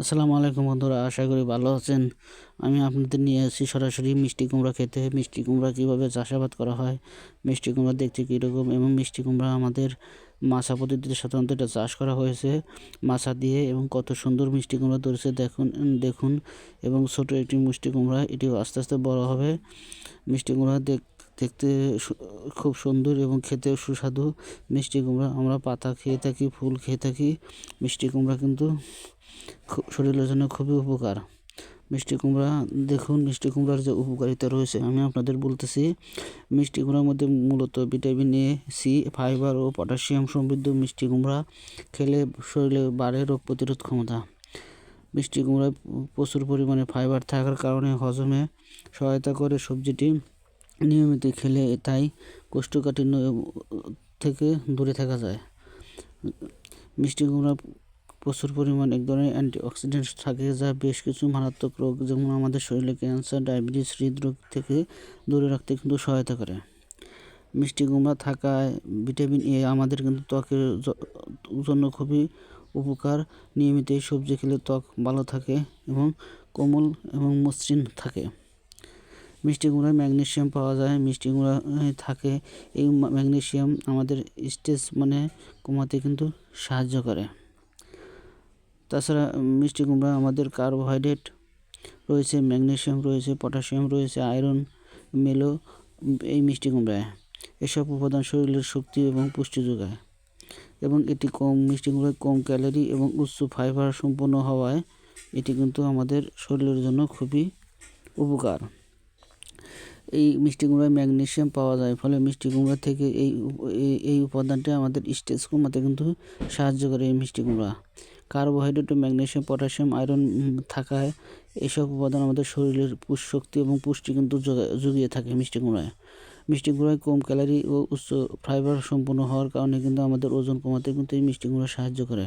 আসসালামু আলাইকুম বন্ধুরা, আশা করি ভালো আছেন। আমি আপনাদের নিয়ে এসেছি সরাসরি মিষ্টি কুমড়া খেতে। মিষ্টি কুমড়া কীভাবে চাষাবাদ করা হয়, মিষ্টি কুমড়া দেখতে কীরকম এবং মিষ্টি কুমড়া আমাদের মাছা পদ্ধতিতে সাধারণত এটা চাষ করা হয়েছে। মাছা দিয়ে এবং কত সুন্দর মিষ্টি কুমড়া ধরেছে দেখুন দেখুন এবং ছোট একটি মিষ্টি কুমড়া, এটিও আস্তে আস্তে বড় হবে। মিষ্টি কুমড়া দেখ, দেখতে খুব সুন্দর এবং খেতেও সুস্বাদু। মিষ্টি কুমড়া আমরা পাতা খেয়ে থাকি, ফুল খেয়ে থাকি, মিষ্টি কুমড়া কিন্তু শরীরের জন্য খুবই উপকার। মিষ্টি কুমড়া, দেখুন মিষ্টি কুমড়ার যে উপকারিতা রয়েছে, আমি আপনাদের বলতেছি, মিষ্টি কুমড়ার মধ্যে মূলত ভিটামিন এ, সি, ফাইবার ও পটাশিয়াম সমৃদ্ধ মিষ্টি কুমড়া খেলে শরীরে বাড়ে রোগ প্রতিরোধ ক্ষমতা। মিষ্টি কুমড়ায় প্রচুর পরিমাণে ফাইবার থাকার কারণে হজমে সহায়তা করে সবজিটি নিয়মিত খেলে, তাই কোষ্ঠকাঠিন্য থেকে দূরে থাকা যায়। মিষ্টি কুমড়া প্রচুর পরিমাণ এক ধরনের অ্যান্টিঅক্সিডেন্ট থাকে যা বেশ কিছু মারাত্মক রোগ, যেমন আমাদের শরীরে ক্যান্সার ডায়াবেটিস হৃদরোগ থেকে দূরে রাখতে কিন্তু সহায়তা করে। মিষ্টি কুমড়া থাকায় ভিটামিন এ আমাদের কিন্তু ত্বকের জন্য খুবই উপকার। নিয়মিত এই সবজি খেলে ত্বক ভালো থাকে এবং কোমল এবং মসৃণ থাকে। মিষ্টি কুমড়ায় ম্যাগনেসিয়াম পাওয়া যায়। মিষ্টি কুমড়ায় থাকে এই মা- ম্যাগনেসিয়াম আমাদের স্টেজ মানে কমাতে কিন্তু সাহায্য করে। তাছাড়া মিষ্টি কুমড়া আমাদের কার্বোহাইড্রেট রয়েছে ম্যাগনেসিয়াম রয়েছে, পটাশিয়াম রয়েছে, আয়রন, মেলো এই মিষ্টি কুমড়ায়। এসব উপাদান শরীরের শক্তি এবং পুষ্টি যোগায় এবং এটি কম, মিষ্টি কুমড়ায় কম ক্যালোরি এবং উচ্চ ফাইবার সম্পন্ন হওয়ায় এটি কিন্তু আমাদের শরীরের জন্য খুবই উপকার। এই মিষ্টি কুমড়ায় ম্যাগনেসিয়াম পাওয়া যায়, ফলে মিষ্টি কুমড়া থেকে এই এই- উপাদানটি আমাদের স্টেজ কমাতে কিন্তু সাহায্য করে এই মিষ্টি কুমড়া। কার্বোহাইড্রেট ও ম্যাগনেসিয়াম পটাশিয়াম, আয়রন থাকায় এসব উপাদান আমাদের শরীরের শক্তি এবং পুষ্টি কিন্তু জুগিয়ে থাকে মিষ্টি কুমড়ায়। মিষ্টি কুমড়ায় কম ক্যালারি ও উচ্চ ফাইবার সম্পন্ন হওয়ার কারণে কিন্তু আমাদের ওজন কমাতে কিন্তু এই মিষ্টি কুমড়া সাহায্য করে।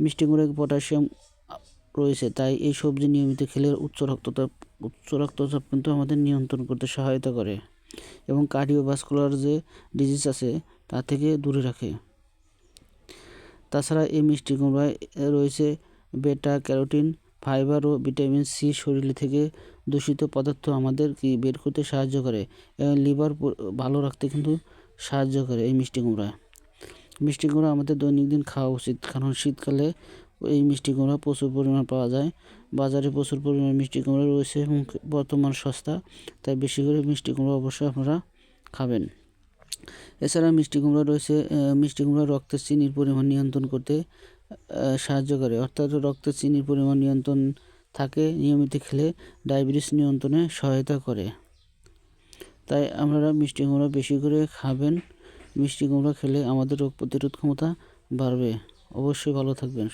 মিষ্টি কুমড়ায় পটাশিয়াম রয়েছে, তাই এই সবজি নিয়মিত খেলে উচ্চ রক্তচাপ উচ্চ রক্তচাপ কিন্তু আমাদের নিয়ন্ত্রণ করতে সহায়তা করে এবং কার্ডিওভাস্কুলার যে ডিজিজ আছে, তা থেকে দূরে রাখে। তাছাড়া এই মিষ্টি কুমড়ায় রয়েছে বেটা ক্যারোটিন ফাইবার ও ভিটামিন সি শরীর থেকে দূষিত পদার্থ আমাদের কি বের করতে সাহায্য করে? এবং লিভার ভালো রাখতে কিন্তু সাহায্য করে এই মিষ্টি কুমড়া মিষ্টি কুমড়া আমাদের দৈনন্দিন খাওয়া উচিত। কারণ শীতকালে এই মিষ্টি কুমড়া প্রচুর পরিমাণ পাওয়া যায়। বাজারে প্রচুর পরিমাণ মিষ্টি কুমড়া রয়েছে এবং বর্তমান সস্তা, তাই বেশি করে মিষ্টি কুমড়া অবশ্যই আপনারা খাবেন। এছাড়া মিষ্টি কুমড়া রয়েছে মিষ্টি কুমড়া রক্তের চিনির পরিমাণ নিয়ন্ত্রণ করতে সাহায্য করে। অর্থাৎ রক্তের চিনির পরিমাণ নিয়ন্ত্রণ থাকে নিয়মিত খেলে, ডায়াবেটিস নিয়ন্ত্রণে সহায়তা করে। তাই আপনারা মিষ্টি কুমড়া বেশি করে খাবেন। মিষ্টি কুমড়া খেলে আমাদের রোগ প্রতিরোধ ক্ষমতা বাড়বে। অবশ্যই ভালো থাকবেন।